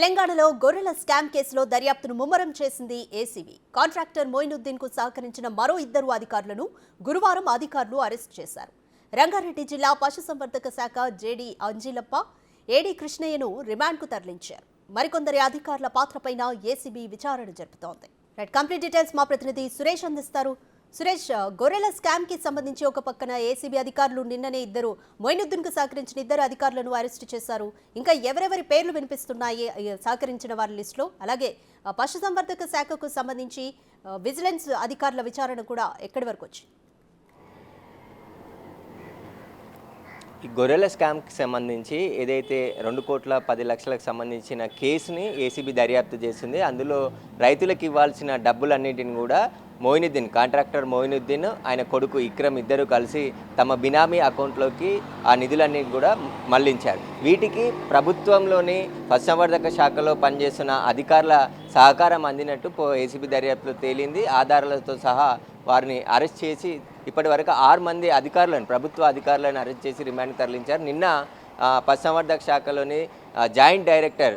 తెలంగాణలో గొర్రెల స్కామ్ కేసులో దర్యాప్తును ముమ్మరం చేసింది ఏసీబీ. కాంట్రాక్టర్ మొయినుద్దీన్కు సహకరించిన మరో ఇద్దరు అధికారులను గురువారం అధికారులు అరెస్ట్ చేశారు. రంగారెడ్డి జిల్లా పశుసంవర్ధక శాఖ జేడి అంజిలప్ప ఏడీ కృష్ణయ్యను రిమాండ్కు తరలించారు. మరికొందరి అధికారుల పాత్రపైన ఏసీబీ విచారణ జరుపుతోంది. రైట్ కంప్లీట్ డీటెయిల్స్ మా ప్రతినిధి సురేష్ అందిస్తారు. సురేష్ గొర్రెల స్కామ్కి సంబంధించి ఒక పక్కన ఏసీబీ అధికారులు నిన్ననే ఇద్దరు మొయినుద్దీన్కు సహకరించిన ఇద్దరు అధికారులను అరెస్ట్ చేశారు. ఇంకా ఎవరెవరి పేర్లు వినిపిస్తున్నాయి సహకరించిన వారి లిస్టులో? అలాగే పశుసంవర్ధక శాఖకు సంబంధించి విజిలెన్స్ అధికారుల విచారణ కూడా ఎక్కడి వరకు వచ్చింది? ఈ గొర్రెల స్కామ్కి సంబంధించి ఏదైతే రెండు కోట్ల పది లక్షలకు సంబంధించిన కేసుని ఏసీబీ దర్యాప్తు చేసింది అందులో రైతులకు ఇవ్వాల్సిన డబ్బులన్నింటిని కూడా మోయినుద్దీన్ కాంట్రాక్టర్ మోయినుద్దీన్ ఆయన కొడుకు ఇక్రమ్ ఇద్దరు కలిసి తమ బినామీ అకౌంట్లోకి ఆ నిధులన్నీ కూడా మళ్ళించారు. వీటికి ప్రభుత్వంలోని పశుసంవర్ధక శాఖలో పనిచేస్తున్న అధికారుల సహకారం అందినట్టు ఏసీబీ దర్యాప్తులో తేలింది. ఆధారాలతో సహా వారిని అరెస్ట్ చేసి ఇప్పటి వరకు ఆరు మంది అధికారులను ప్రభుత్వ అధికారులను అరెస్ట్ చేసి రిమాండ్ తరలించారు. నిన్న పశుసంవర్ధక శాఖలోని జాయింట్ డైరెక్టర్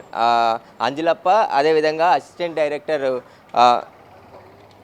అంజులప్ప అంజలప్ప అదేవిధంగా అసిస్టెంట్ డైరెక్టర్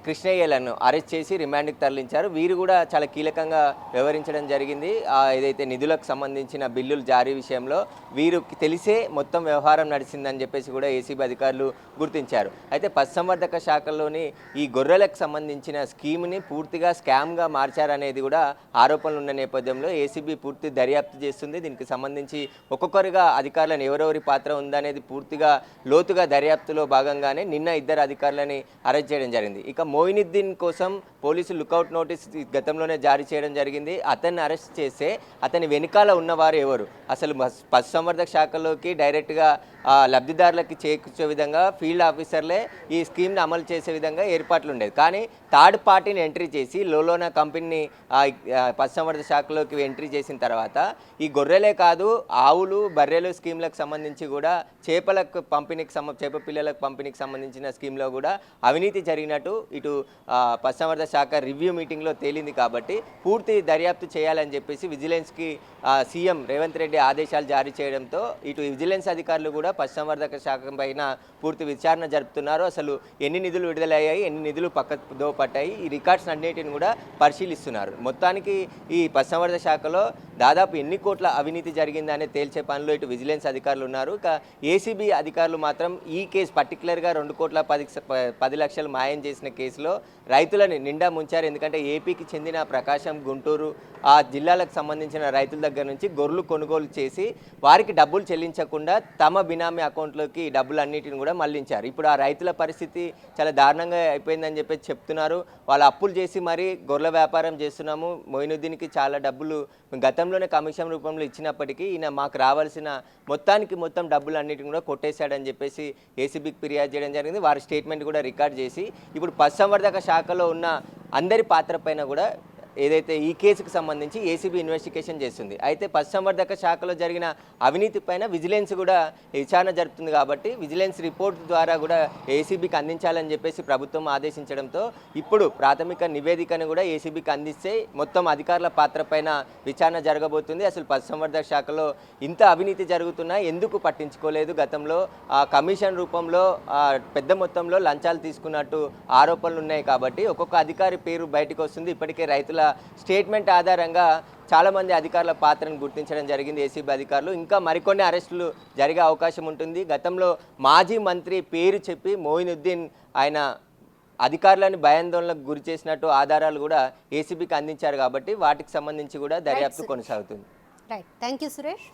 కృష్ణయ్యలను అరెస్ట్ చేసి రిమాండ్కి తరలించారు. వీరు కూడా చాలా కీలకంగా వ్యవహరించడం జరిగింది. ఆ, ఏదైతే నిధులకు సంబంధించిన బిల్లులు జారీ విషయంలో వీరు తెలిసే మొత్తం వ్యవహారం నడిచిందని చెప్పేసి కూడా ఏసీబీ అధికారులు గుర్తించారు. అయితే పశుసంవర్ధక శాఖలోని ఈ గొర్రెలకు సంబంధించిన స్కీమ్ని పూర్తిగా స్కామ్గా మార్చారనేది కూడా ఆరోపణలు ఉన్న నేపథ్యంలో ఏసీబీ పూర్తి దర్యాప్తు చేస్తుంది. దీనికి సంబంధించి ఒక్కొక్కరుగా అధికారులను ఎవరెవరి పాత్ర ఉందనేది పూర్తిగా లోతుగా దర్యాప్తులో భాగంగానే నిన్న ఇద్దరు అధికారులని అరెస్ట్ చేయడం జరిగింది. ఇక మోయినుద్దీన్ కోసం పోలీసులు లుకౌట్ నోటీస్ గతంలోనే జారీ చేయడం జరిగింది. అతన్ని అరెస్ట్ చేస్తే అతని వెనుకాల ఉన్నవారు ఎవరు? అసలు పశుసంవర్ధక శాఖలోకి డైరెక్ట్గా లబ్ధిదారులకి చేకూర్చే విధంగా ఫీల్డ్ ఆఫీసర్లే ఈ స్కీమ్ని అమలు చేసే విధంగా ఏర్పాట్లు ఉండేది కానీ థర్డ్ పార్టీని ఎంట్రీ చేసి లోలోన కంపెనీని పశుసంవర్ధక శాఖలోకి ఎంట్రీ చేసిన తర్వాత ఈ గొర్రెలే కాదు ఆవులు బర్రెలు స్కీమ్లకు సంబంధించి కూడా చేపలకు పంపిణీకి సంబ చేప పిల్లలకు పంపిణీకి సంబంధించిన స్కీమ్లో కూడా అవినీతి జరిగినట్టు ఇటు పశుసంవర్ధ శాఖ రివ్యూ మీటింగ్లో తేలింది కాబట్టి పూర్తి దర్యాప్తు చేయాలని చెప్పేసి విజిలెన్స్కి సీఎం రేవంత్ రెడ్డి ఆదేశాలు జారీ చేయడంతో ఇటు విజిలెన్స్ అధికారులు కూడా పశుసంవర్ధక శాఖ పైన పూర్తి విచారణ జరుపుతున్నారు. అసలు ఎన్ని నిధులు విడుదలయ్యాయి ఎన్ని నిధులు పక్కదో పట్టాయి ఈ రికార్డ్స్ అన్నిటిని కూడా పరిశీలిస్తున్నారు. మొత్తానికి ఈ పశుసంవర్ధక శాఖలో దాదాపు ఎన్ని కోట్ల అవినీతి జరిగిందనే తేల్చే పనిలో ఇటు విజిలెన్స్ అధికారులు ఉన్నారు. ఇక ఏసీబీ అధికారులు మాత్రం ఈ కేసు పర్టికులర్గా రెండు కోట్ల పది పది లక్షలు మాయం చేసిన కేసులో రైతులని నిండా ముంచారు. ఎందుకంటే ఏపీకి చెందిన ప్రకాశం గుంటూరు ఆ జిల్లాలకు సంబంధించిన రైతుల దగ్గర నుంచి గొర్రెలు కొనుగోలు చేసి వారికి డబ్బులు చెల్లించకుండా తమ బినామీ అకౌంట్లోకి డబ్బులు అన్నిటిని కూడా మళ్ళించారు. ఇప్పుడు ఆ రైతుల పరిస్థితి చాలా దారుణంగా అయిపోయిందని చెప్పి చెప్తున్నారు. వాళ్ళు అప్పులు చేసి మరి గొర్రెల వ్యాపారం చేస్తున్నాము. మొయినుద్దీన్కి చాలా డబ్బులు గతంలోనే కమిషన్ రూపంలో ఇచ్చినప్పటికీ ఈయన మాకు రావాల్సిన మొత్తానికి మొత్తం డబ్బులు అన్నిటిని కూడా కొట్టేశాడని చెప్పేసి ఏసీబీకి ఫిర్యాదు చేయడం జరిగింది. వారి స్టేట్మెంట్ కూడా రికార్డ్ చేసి ఇప్పుడు పశుసంవర్ధక శాఖలో ఉన్న అందరి పాత్ర పైన కూడా ఏదైతే ఈ కేసుకు సంబంధించి ఏసీబీ ఇన్వెస్టిగేషన్ చేస్తుంది. అయితే పశుసంవర్ధక శాఖలో జరిగిన అవినీతి పైన విజిలెన్స్ కూడా విచారణ జరుపుతుంది కాబట్టి విజిలెన్స్ రిపోర్ట్ ద్వారా కూడా ఏసీబీకి అందించాలని చెప్పేసి ప్రభుత్వం ఆదేశించడంతో ఇప్పుడు ప్రాథమిక నివేదికను కూడా ఏసీబీకి అందిస్తే మొత్తం అధికారుల పాత్ర పైన విచారణ జరగబోతుంది. అసలు పశుసంవర్ధక శాఖలో ఇంత అవినీతి జరుగుతున్నా ఎందుకు పట్టించుకోలేదు? గతంలో ఆ కమిషన్ రూపంలో పెద్ద మొత్తంలో లంచాలు తీసుకున్నట్టు ఆరోపణలు ఉన్నాయి కాబట్టి ఒక్కొక్క అధికారి పేరు బయటకు వస్తుంది. ఇప్పటికే రైతుల స్టేట్మెంట్ ఆధారంగా చాలామంది అధికారుల పాత్రను గుర్తించడం జరిగింది ఏసీబీ అధికారులు. ఇంకా మరికొన్ని అరెస్టులు జరిగే అవకాశం ఉంటుంది. గతంలో మాజీ మంత్రి పేరు చెప్పి మోయినుద్దీన్ ఆయన అధికారులను భయాందోళనకు గురి చేసినట్టు ఆధారాలు కూడా ఏసీబీకి అందించారు కాబట్టి వాటికి సంబంధించి కూడా దర్యాప్తు కొనసాగుతుంది. Right thank you Suresh